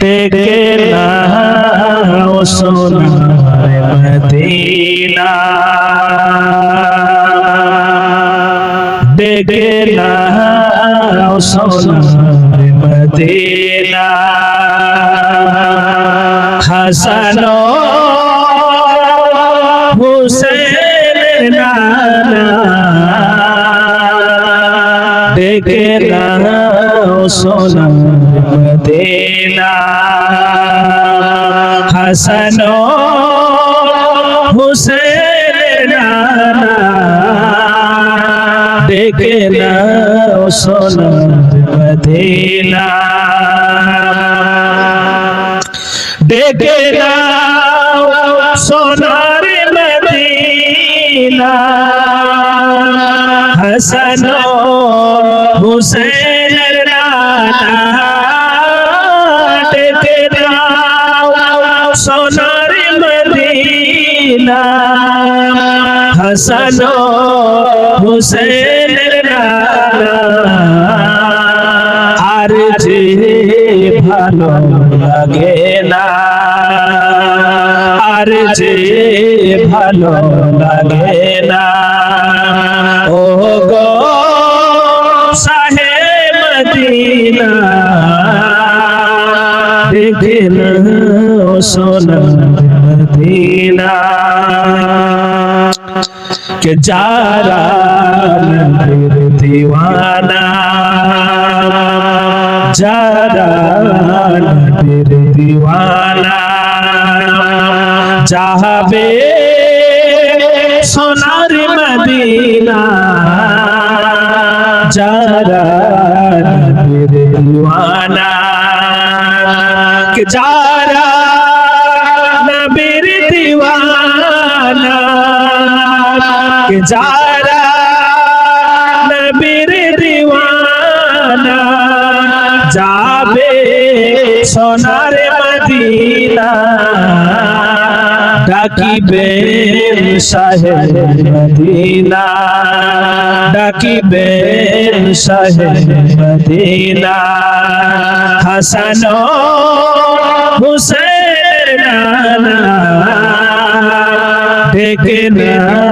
ডেকে নাও সোনার মদিনা। ডেকে নাও সোনার মদিনা। হাসানো হুসেন নানা। ডেকে নাও সোনার মদিনা। হাসানো হুসেন ডেকে নাও সোনার মদিনা। ডেকে নাও সোনার মদিনা। হাসান হাসান হুসেন আর যে ভালো লাগে না, আর যে ভালো লাগে না। ও গো সাহে মদিনা দেখে না সোনার মদিনা। के जारा नबीर दीवाना जारा नबीर दीवाना चाहबे সোনার মদিনা যারা নবীর দিওয়ানা কে যারা যারা নবীর দিওয়ানা যাবে সোনার মদিনা ডাকিবেন শাহে মদিনা ডাকিবেন শাহে মদিনা। হাসান হুসেন ডেকে নাও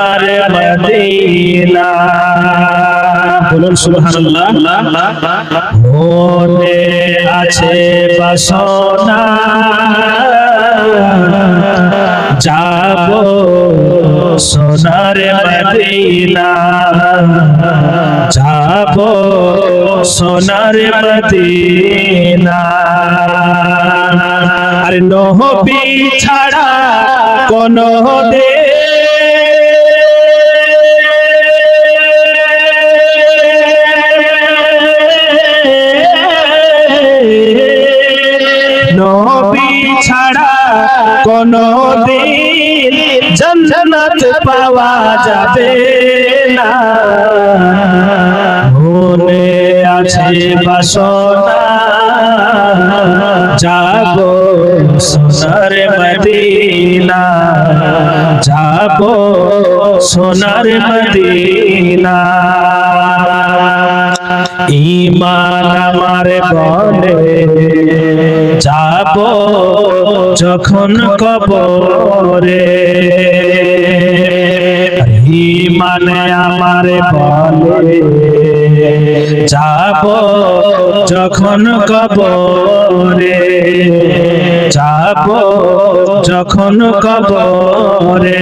মদিনা। বলুন আছে যাব সোনার মদিনা। যাব সোনার মদিনা। আর নহবি ছাড়া কোন দে নবী ছাড়া কোন দিন জন্নত পাওয়া যাবে না। মনে আছে বাসনা, যাব সোনার মদিনা, যাব সোনার মদিনা। ইমান আমার বলে যাব যখন কবরে। মানে আমার বলে, যাব যখন কবরে। যাব যখন কবরে।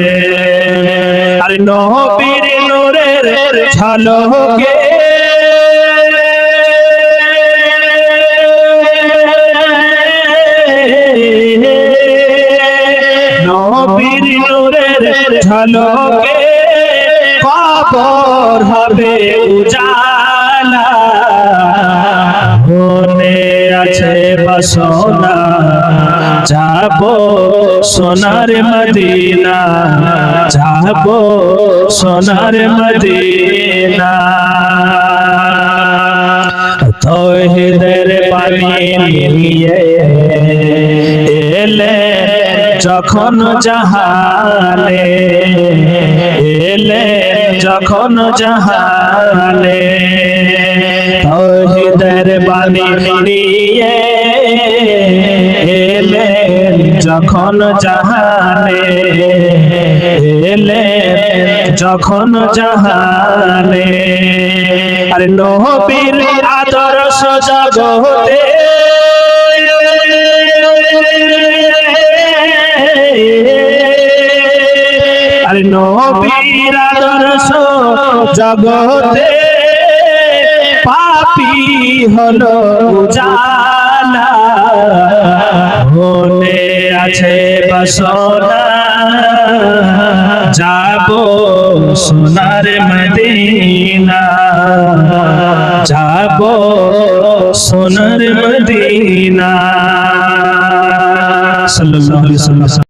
আর নবীর নূরের ঝলকে ঝলকে কবর হবে উজালা। মনে আছে বাসনা। যাব সোনার মদিনা। যাব সোনার মদিনা। তৌহিদের পানি নিয়ে যখন জাহালে এলে, যখন জাহালে তৌহিদের বাণী নিয়ে এলে, যখন জাহালে এলে, যখন জাহালে। আরে নবীর আদর্শ জগতে জগতে পাপি হলো জালা মনে আছে বাসনা। যাব সোনার মদিনা। যাব সোনার মদিনা। সাল্লাল্লাহু আলাইহি